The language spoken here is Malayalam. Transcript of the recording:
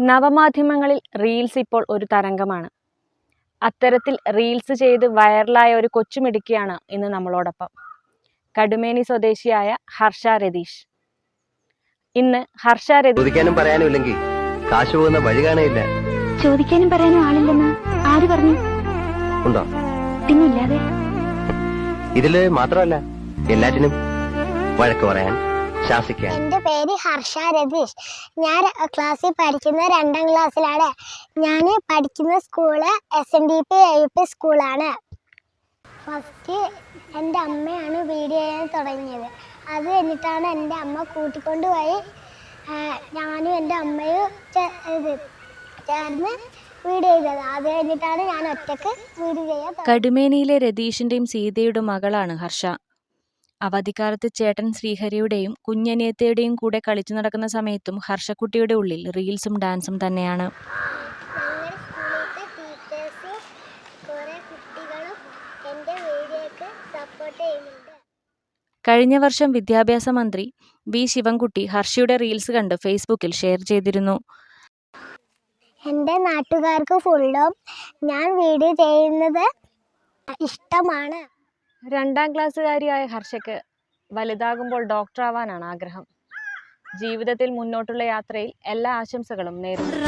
നവമാധ്യമങ്ങളിൽ റീൽസ് ഇപ്പോൾ ഒരു തരംഗമാണ്. അത്തരത്തിൽ റീൽസ് ചെയ്ത് വൈറലായ ഒരു കൊച്ചുമിടുക്കിയാണ് ഇന്ന് നമ്മളോടൊപ്പം. കടുമേനി സ്വദേശിയായ ഹർഷ രതീഷ്. ഇന്ന് ഹർഷ രതീഷ് ചോദിക്കാനും പറയാനും ഇല്ലെങ്കിൽ കാശ് പോകുന്ന വഴി കാണയില്ല. ചോദിക്കാനും പറയാനും ആളില്ലെന്ന് ആര് പറഞ്ഞു? ഉണ്ടോ? പിന്നില്ലാതെ. ഇതിൽ മാത്രമല്ല എല്ലാറ്റിനും വഴക്ക് പറയാൻ ശാസിക്കാൻ എന്റെ പേര് ഹർഷ രതീഷ്. ഞാൻ ക്ലാസ്സിൽ പഠിക്കുന്ന രണ്ടാം ക്ലാസ്സിലാണ്. ഞാൻ പഠിക്കുന്ന school S N D P A P സ്കൂളാണ്. ഫസ്റ്റ് എന്റെ അമ്മയാണ് വീഡിയോ ചെയ്യാൻ തുടങ്ങിയത്. അത് കഴിഞ്ഞിട്ടാണ് എന്റെ അമ്മ കൂട്ടിക്കൊണ്ടുപോയി പോയി. ഞാനും എന്റെ അമ്മയും ഇത് ചേർന്ന് വീഡിയോ ചെയ്തത്. അത് കഴിഞ്ഞിട്ടാണ് ഞാൻ ഒറ്റയ്ക്ക് ചെയ്യാൻ. കടുമേനിയിലെ രതീഷിന്റെയും സീതയുടെ മകളാണ് ഹർഷ. അവധിക്കാലത്ത് ചേട്ടൻ ശ്രീഹരിയുടെയും കുഞ്ഞനിയത്തയുടെയും കൂടെ കളിച്ചു നടക്കുന്ന സമയത്തും ഹർഷക്കുട്ടിയുടെ ഉള്ളിൽ റീൽസും ഡാൻസും തന്നെയാണ്. കഴിഞ്ഞ വർഷം വിദ്യാഭ്യാസ മന്ത്രി വി ശിവൻകുട്ടി ഹർഷിയുടെ റീൽസ് കണ്ട് ഫേസ്ബുക്കിൽ ഷെയർ ചെയ്തിരുന്നു. എന്റെ നാട്ടുകാർക്ക് ഫുള്ളും ഞാൻ വീഡിയോ ചെയ്യുന്നത് ഇഷ്ടമാണ്. രണ്ടാം ക്ലാസ്സുകാരിയായ ഹർഷയ്ക്ക് വലുതാകുമ്പോൾ ഡോക്ടറാവാനാണ് ആഗ്രഹം. ജീവിതത്തിൽ മുന്നോട്ടുള്ള യാത്രയിൽ എല്ലാ ആശംസകളും നേരിടും